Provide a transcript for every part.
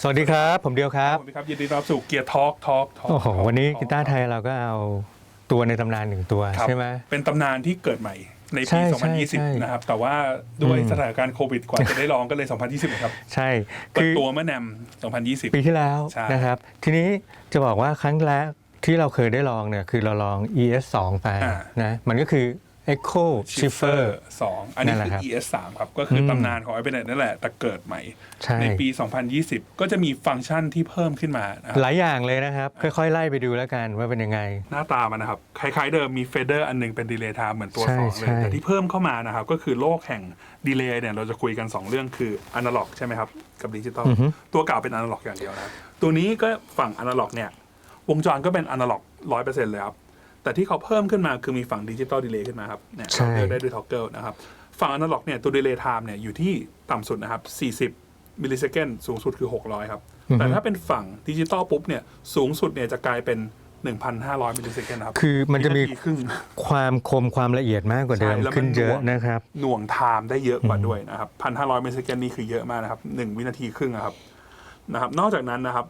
สวัสดีครับ ผมเดียวครับสวัสดีครับยินดีต้อนรับสู่เกียร์ทอล์กทอล์กโอ้โหวันนี้กีตาร์ไทยเราก็เอาตัวในตำนานหนึ่งตัวใช่ไหมเป็นตำนานที่เกิดใหม่ในใช่ปีใช่ใช่2020 นะครับ แต่ว่าด้วยอืมสถานการณ์โควิดกว่าจะได้ลองก็เลย 2020นะครับ ใช่เปิคืดอตัวเมื่อแนม2020 ปีที่แล้วใช่นะครับ ทีนี้จะบอกว่าครั้งแรกที่เราเคยได้ลองเนี่ยคือเราลอง ES 2 ไปนะ มันก็คือ Echo Shifter 2 อันนี้นั่นแหละคือครับ ES 3ครับ ก็คืออมตำนานของ i p a d นั่นแหละ แต่เกิดใหม่ใช่ในปี 2020 ก็จะมีฟังก์ชันที่เพิ่มขึ้นมานะครับหลายอย่างเลยนะครับ ค่อยๆ ไล่ไปดูแล้วกันว่าเป็นยังไง หน้าตามันนะครับ คล้ายๆเดิมมีเฟเดอร์อันหนึงเป็นดีเลย์ไทม์เหมือนตัวใช่2เลยใช่แต่ที่เพิ่มเข้ามานะครับ ก็คือโลกแห่งดีเลย์เนี่ยเราจะคุยกัน 2 เรื่องคืออนาล็อกใช่ไหมครับ กับดิจิตอลอือฮึตัวเก่าเป็นอนาล็อกอย่างเดียวนะครับตัวนี้ก็ฝั่งอนาล็อกเนี่ยวงจรก็เป็นอนาล็อกร้อยเปอร์เซ็นต์เลยครับ แต่ที่เขาเพิ่มขึ้นมาคือมีฝั่งดิจิตอลดีเลย์ขึ้นมาครับเนี่ยใช่เราเลือกได้ด้วยท็อกเกิลนะครับ ฝั่งอนาล็อกเนี่ยตัวดีเลย์ไทม์เนี่ยอยู่ที่ต่ำสุดนะครับ 40 มิลลิเซคันสูงสุดคือ 600 ครับ แต่ถ้าเป็นฝั่งดิจิตอลปุ๊บเนี่ยสูงสุดเนี่ยจะกลายเป็น 1,500 มิลลิเซคันครับคือมันจะมีวิาทีครึ่ง ความคมความละเอียดมากกว่าเดิมใช่แล้วมัน ขึ้นเยอะหน่วงนะครับ หน่วงไทม์ได้เยอะกว่าด้วยนะครับพันห้าร้อยมิลลิเซคันนี่คือเยอะมากนะครับหนึ่งวินาทีครึ่งอะครับนะครับ นอกจากนั้นนะครับ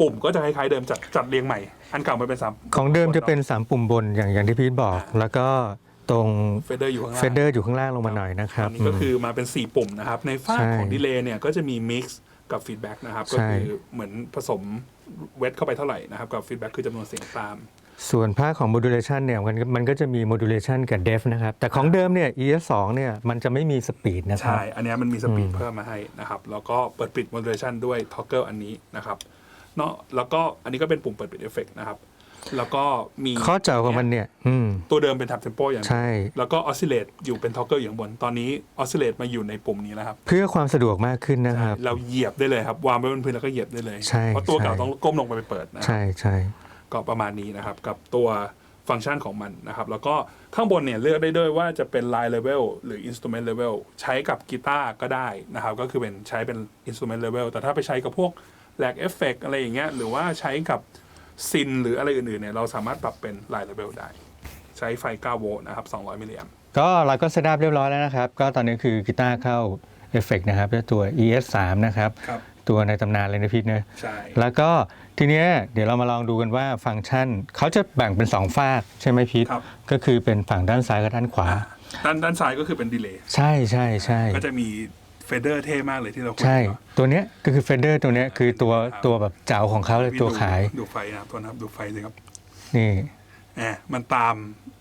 ปุ่มก็จะคล้ายๆเดิมจัดจัดเรียงใหม่ อันเก่ามันเป็นสาม ของเดิมจะเป็น 3 ปุ่มบนอย่างอย่างที่พีทบอก แล้วก็ตรงเฟเดอร์อยู่ข้างล่าง เฟเดอร์อยู่ข้างล่างลงมาหน่อยนะครับ อันนี้ก็คือมาเป็น 4 ปุ่มนะครับ ในฝ้าใช่ของดีเลย์เนี่ยก็จะมีมิกซ์กับฟีดแบ็กนะครับ ก็ใช่ คือเหมือนผสมเวทเข้าไปเท่าไหร่นะครับ กับฟีดแบ็กคือจำนวนเสียงตาม ส่วนภาคของ modulation เนี่ยมันก็มันก็จะมี modulation กับ def นะครับ แต่ของเดิมเนี่ย ES 2 เนี่ยมันจะไม่มีสปีดนะครับ ใช่ อันเนี้ยมันมีสปีดอืมเพิ่มมาให้นะครับ แล้วก็เปิดปิด modulation ด้วย toggle อันนี้นะครับ เนาะแล้วก็อันนี้ก็เป็นปุ่มเปิดปิดเอฟเฟกนะครับ แล้วก็มีข้อเจ๋าของมันเนี่ย อืม ตัวเดิมเป็น tap tempo อย่างเดียวใช่ แล้วก็ oscillate อยู่เป็น toggle อยู่ข้างบน ตอนนี้ oscillate มาอยู่ในปุ่มนี้แล้วครับ เพื่อความสะดวกมากขึ้นนะครับ เราเหยียบได้เลยครับ วางไว้บนพื้นแล้วก็เหยียบได้เลย ใช่เพราะตัวเก่าใช่ ต้องก้มลงไปเปิดนะครับใช่ใช่ ก็ประมาณนี้นะครับ กับตัวฟังก์ชันของมันนะครับ แล้วก็ข้างบนเนี่ยเลือกได้ด้วยว่าจะเป็น line level หรือ instrument level ใช้กับกีตาร์ก็ได้นะครับ ก็คือเป็นใช้เป็น instrument level แต่ถ้าไปใช้กับพวก แลกเอฟเฟกอะไรอย่างเงี้ยหรือว่าใช้กับซินหรืออะไรอื่นๆเนี่ยเราสามารถปรับเป็น line level ได้ ใช้ไฟ 9 โวลต์นะครับ 200 มิลลิแอมป์ก็เราก็เซตอัพเรียบร้อยแล้วนะครับ ก็ตอนนี้คือกีตาร์เข้าเอฟเฟกนะครับด้วยตัว ES 3 นะครับ ครับ ตัวในตำนานเลยนะพีทเนอะใช่ แล้วก็ทีเนี้ยเดี๋ยวเรามาลองดูกันว่าฟังก์ชันเขาจะแบ่งเป็น 2 ฝากใช่ไหมพีทครับ ก็คือเป็นฝั่งด้านซ้ายกับด้านขวา ด้านด้านซ้ายก็คือเป็นดีเลย์ใช่ใช่ใช่ก็จะมี เฟเดอร์เท่มากเลยที่เราคุยใช่กันเนอะตัวเนี้ยก็คือเฟเดอร์ตัวเนี้ยคือตัวครับตัวแบบเจ๋าของเขาเลยพี่ตัวดูขาย ดูไฟนะครับตัวนะครับดูไฟสิครับนี่ แหมมันตาม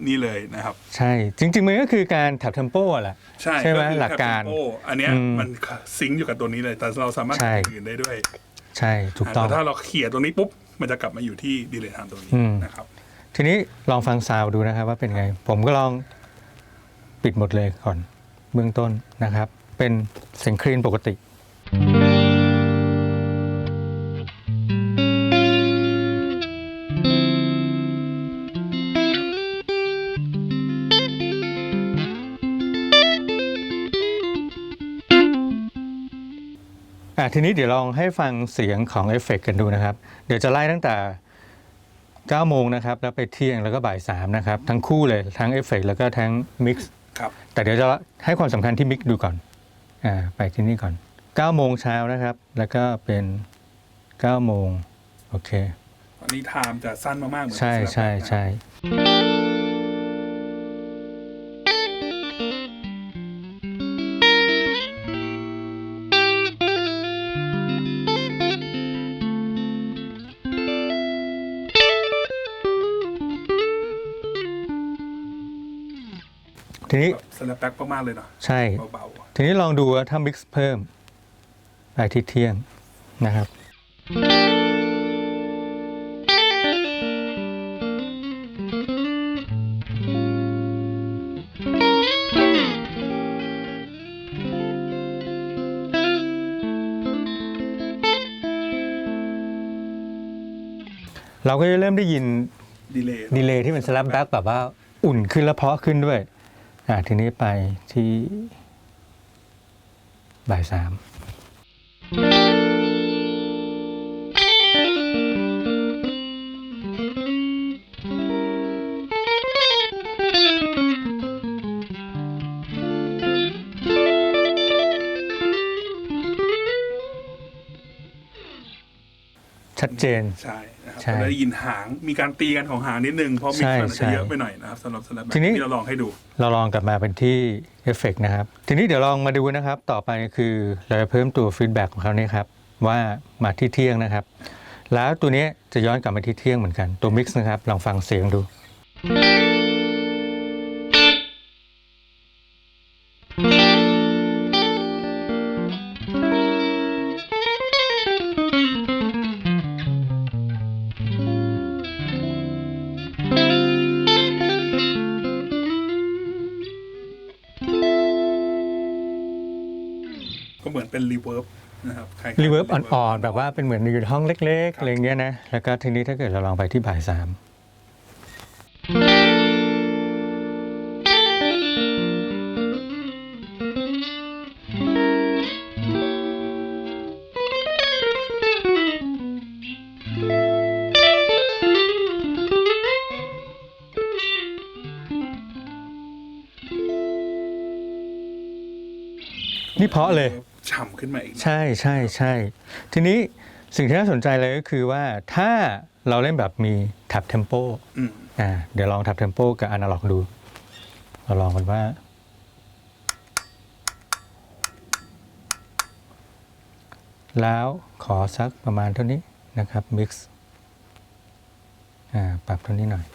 นี่เลยนะครับ ใช่ จริง ๆ มันก็คือการแถบเทมโปแหละ ใช่ใช่ไหมคือ หลักการแคปโปอันเนี้ยอืมมันซิงก์อยู่กับตัวนี้เลย แต่เราสามารถใช่ทำอย่างอื่นได้ด้วยใช่ถูกต้อง แต่ถ้าเราเขี่ยตรงนี้ปุ๊บ มันจะกลับมาอยู่ที่ดีเลย์ไทม์ตรงนี้อืม นะครับ ทีนี้ลองฟังซาวด์ดูนะครับว่าเป็นไง ผมก็ลองปิดหมดเลยก่อนเบื้องต้นนะครับ เป็น เสียงคลีนปกติ อะทีนี้เดี๋ยวลองให้ฟังเสียงของเอฟเฟกต์กันดูนะครับ เดี๋ยวจะไล่ตั้งแต่ 9 โมงนะครับ แล้วไปเที่ยงแล้วก็บ่าย 3 นะครับ ทั้งคู่เลยทั้งเอฟเฟกต์แล้วก็ทั้งมิกซ์ครับ แต่เดี๋ยวจะให้ความสำคัญที่มิกซ์ดูก่อนอ่า ไปที่นี่ก่อน9โมงเช้านะครับ แล้วก็เป็น9โมงโอเคอันนี้ไทม์จะสั้นมากๆเหมือนใช่สลับใช่กันนะใช่ ทีนี้แบบสลับแบ็กมากๆเลยเนาะใช่ เบาทีนี้ลองดูว่าถ้ามิกซ์เพิ่มไปที่เที่ยงนะครับ เราก็จะเริ่มได้ยินๆดีเลย์ดีเลย์ที่เป็นสลับแบ็กแบบว่าอุ่นขึ้นและเพาะขึ้นด้วยอ่า ทีนี้ไปที่บ่ายสามชัดเจนใช่ นะครับใช่จะได้ยินหางมีการตีกันของหางนิดนึง เพราะมิกใช่ซ์มันอาจใช่จะเยอะไปหน่อยนะครับสำหรับสำหรับแบบทีนี้ที่เราลองให้ดู เราลองกลับมาเป็นที่เอฟเฟกนะครับ ทีนี้เดี๋ยวลองมาดูนะครับ ต่อไปคือเราจะเพิ่มตัวฟีดแบ็กของเขาเนี่ยครับ ว่ามาที่เที่ยงนะครับ แล้วตัวนี้จะย้อนกลับมาที่เที่ยงเหมือนกันตัวมิกซ์นะครับลองฟังเสียงดูก็เมือนเป็นรีเวิร์บนะครับคล้ายๆรีเวิร์บอ่อนๆแบบว่าเป็นเหมือนอยู่ห้องเล็ก ๆ อะไรเงี้ยนะ แล้วก็ทีนี้ถ้าเกิดเราลองไปที่บ่ายสามนี่เพราะเลย ฉ่ำขึ้นมาอีกนะใช่ใช่ใช่ทีนี้สิ่งที่น่าสนใจเลยก็คือว่าถ้าเราเล่นแบบมีแท็บเทมโปอืม อ่าเดี๋ยวลองแท็บเทมโปกับอนาล็อกดู เราลองกันว่า แล้วขอสักประมาณเท่านี้นะครับ mix อ่าปรับเท่านี้หน่อย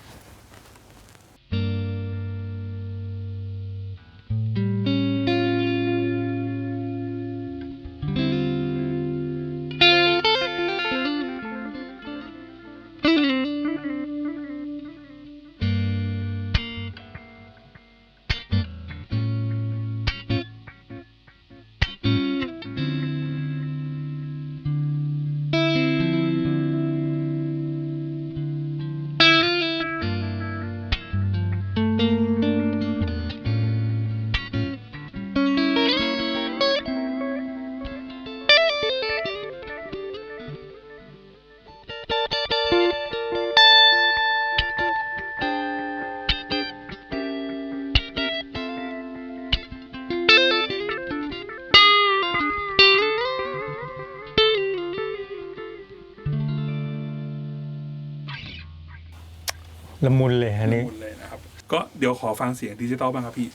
ละมุนเลยอันนี้ละมุนเลยนะครับ ก็เดี๋ยวขอฟังเสียงดิจิตอลบ้างครับพี่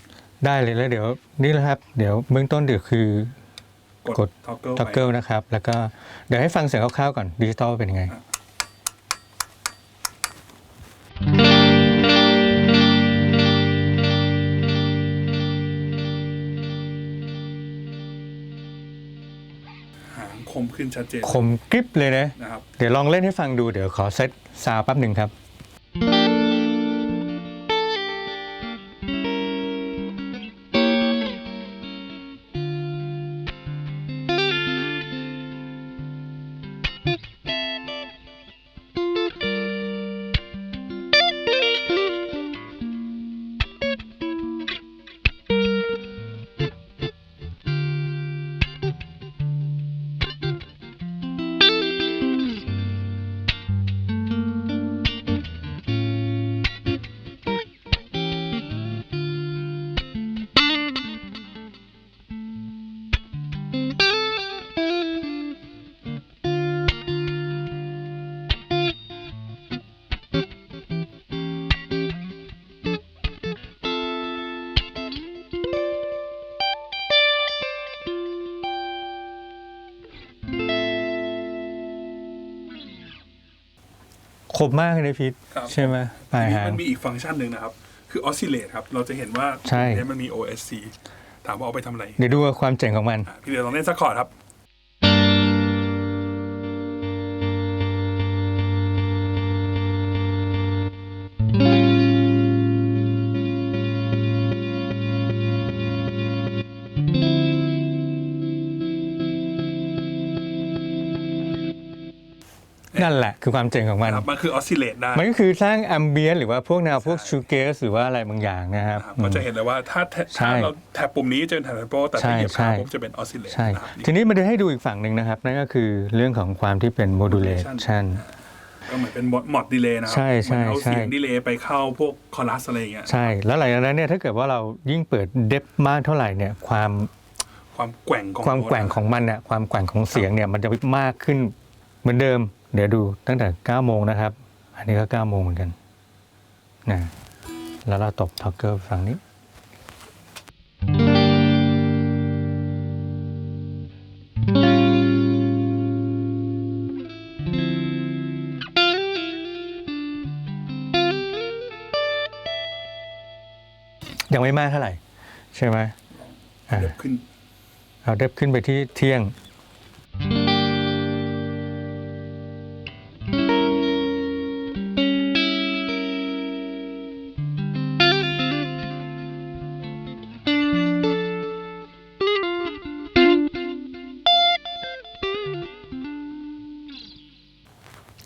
ได้เลยแล้วเดี๋ยวนี่แหละครับ เดี๋ยวเบื้องต้นเดี๋ยวคือกกดดท็อกเกิลท็อกเกิลนะครับ แล้วก็เดี๋ยวให้ฟังเสียงคร่าวๆก่อนดิจิตอลเป็นยังไง หางคมขึ้นชัดเจนคมกริบเลยนะ นะครับ เดี๋ยวลองเล่นให้ฟังดูเดี๋ยวขอเซตซาวด์แป๊บหนึ่งครับ คมมากเลยนะพีทครับ ใช่ไหมปลายหาง มันมีอีกฟังก์ชันหนึ่งนะครับ คือออสซิเลตครับ เราจะเห็นว่าใช่ เนี้ยมันมี OSC ถามว่าเอาไปทำอะไรเดี๋ยวดูความเจ๋งของมัน อะพี่เดี๋ยวลองเล่นสักคอร์ดครับ คือความเจ๋งของมัน ครับมันคือออสซิเลตได้มันก็คือสร้างแอมเบียนหรือว่าพวกแนวพวกใช่ชูเกสหรือว่าอะไรบางอย่างนะครับนะครับอืมก็จะเห็นเลยว่าถ้าแทใช่ถ้าเราแท็บปุ่มนี้จะเป็นแท็บโปรแต่ใช่ถ้าเหยียบใช่ขาปุ๊บจะเป็นออสซิเลต ใช่นะครับทีนี้มาดูให้ดูอีกฝั่งหนึ่งนะครับ นั่นก็คือเรื่องของความที่เป็นโมดูเลชันก็เหมือนเป็นมอดดีเลย์นะครัใช่ใช่เหมือนเอาใช่เสียงดีเลย์ไปเข้าพวกคอรัสอะไรอย่างเงี้ยใช่ แล้วหลังจากนั้นเนี่ยถ้าเกิดว่าเรายิ่งเปิดเดฟมากเท่าไหร่เนี่ยความความแกว่งของความแกว่งของมันเนี่ยความแกว่งของเสียงเนี่ยมันจะมากขึ้นเหมือนเดิม เดี๋ยวดูตั้งแต่9โมงนะครับ อันนี้ก็9โมงเหมือนกันนะแล้วเราตบท็อกเกอร์ฝั่งนี้ ยังไม่มากเท่าไหร่ ใช่ไหมอ่าเดี๋ยวขึ้นเอาเดบขึ้นไปที่เที่ยง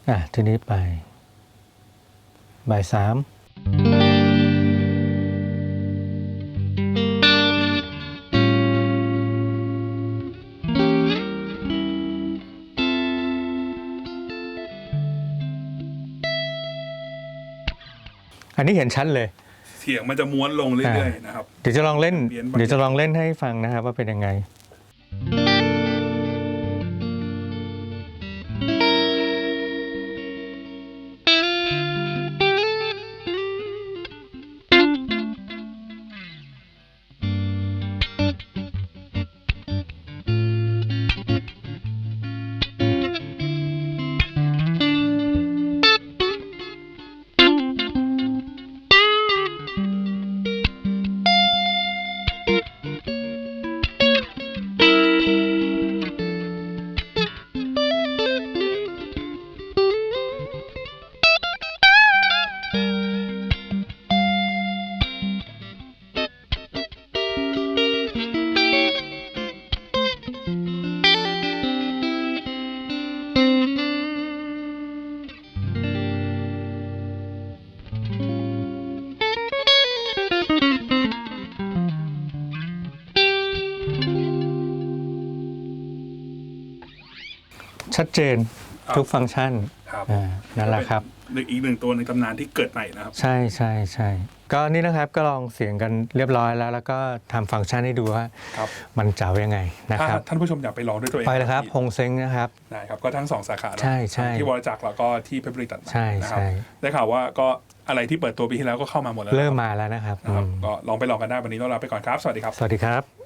อะทีนี้ไปบ่ายสามอันนี้เห็นชัดเลย เสียงมันจะม้วนลงเรื่อยๆนะครับ เดี๋ยวจะลองเล่นเปลี่ยนบรรยากาศเดี๋ยวจะลองเล่นให้ฟังนะครับว่าเป็นยังไง ชัดเจนครับทุกฟังก์ชันครับอ่านั่นแหละครับเป็นอีกหนึ่งตัวในตำนานที่เกิดใหม่นะครับ ใช่ใช่ใช่ก็นี่นะครับก็ลองเสียงกันเรียบร้อยแล้ว แล้วก็ทำฟังก์ชันให้ดูว่าครับ มันเจ๋ายังไงนะถ้าครับ ท่านผู้ชมอยากไปลองด้วยตัวเองไปเลยครับที่ฮงเซ็งนะครับ ได้ครับ ก็ทั้งสองสาขาเนอะใช่ใช่ที่วรจักรแล้วก็ที่เพชรบุรีตัดใหม่ใช่นะครับใช่ ได้ข่าวว่าก็อะไรที่เปิดตัวปีที่แล้วก็เข้ามาหมดแล้วเริ่มนะครับมาแล้วนะครับนะครับอืมก็ลองไปลองกันได้วันนี้ต้องลาไปก่อนครับ สวัสดีครับ สวัสดีครับ